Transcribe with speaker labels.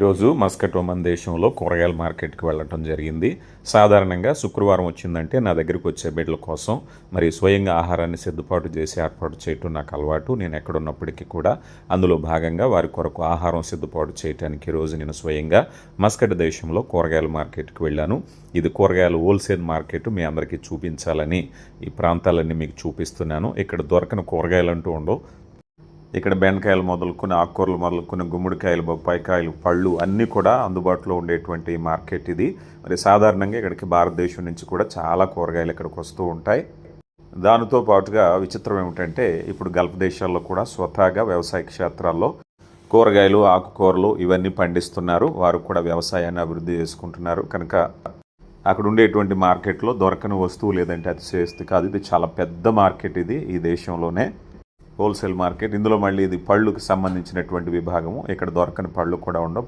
Speaker 1: ఈరోజు Muscat Oman దేశంలో కూరగాయల మార్కెట్కి వెళ్ళటం జరిగింది. సాధారణంగా శుక్రవారం వచ్చిందంటే నా దగ్గరికి వచ్చే బిడ్డల కోసం మరి స్వయంగా ఆహారాన్ని సిద్ధపాటు చేసి ఏర్పాటు చేయటం నాకు అలవాటు. నేను ఎక్కడున్నప్పటికీ కూడా అందులో భాగంగా వారి కొరకు ఆహారం సిద్ధపాటు చేయడానికి ఈరోజు నేను స్వయంగా మస్కట్ దేశంలో కూరగాయల మార్కెట్కి వెళ్ళాను. ఇది కూరగాయల హోల్సేల్ మార్కెట్ మీ అందరికీ చూపించాలని ఈ ప్రాంతాలన్నీ మీకు చూపిస్తున్నాను. ఇక్కడ దొరకని కూరగాయలు అంటూ ఉండవు. ఇక్కడ బెండకాయలు మొదలుకొని ఆకుకూరలు మొదలుకొని గుమ్మడికాయలు బొప్పాయికాయలు పళ్ళు అన్నీ కూడా అందుబాటులో ఉండేటువంటి మార్కెట్ ఇది. మరి సాధారణంగా ఇక్కడికి భారతదేశం నుంచి కూడా చాలా కూరగాయలు ఇక్కడికి వస్తూ ఉంటాయి. దానితో పాటుగా విచిత్రం ఏమిటంటే ఇప్పుడు గల్ఫ్ దేశాల్లో కూడా స్వతహాగా వ్యవసాయ క్షేత్రాల్లో కూరగాయలు ఆకుకూరలు ఇవన్నీ పండిస్తున్నారు. వారు కూడా వ్యవసాయాన్ని అభివృద్ధి చేసుకుంటున్నారు. కనుక అక్కడ ఉండేటువంటి మార్కెట్లో దొరకని వస్తువు లేదంటే అతిశయస్తి కాదు. ఇది చాలా పెద్ద మార్కెట్ ఇది ఈ దేశంలోనే. Wholesale market. ఇందులో మళ్ళీ ఇది పళ్ళుకి సంబంధించినటువంటి విభాగము. ఇక్కడ దొరకని పళ్ళు కూడా ఉండవు.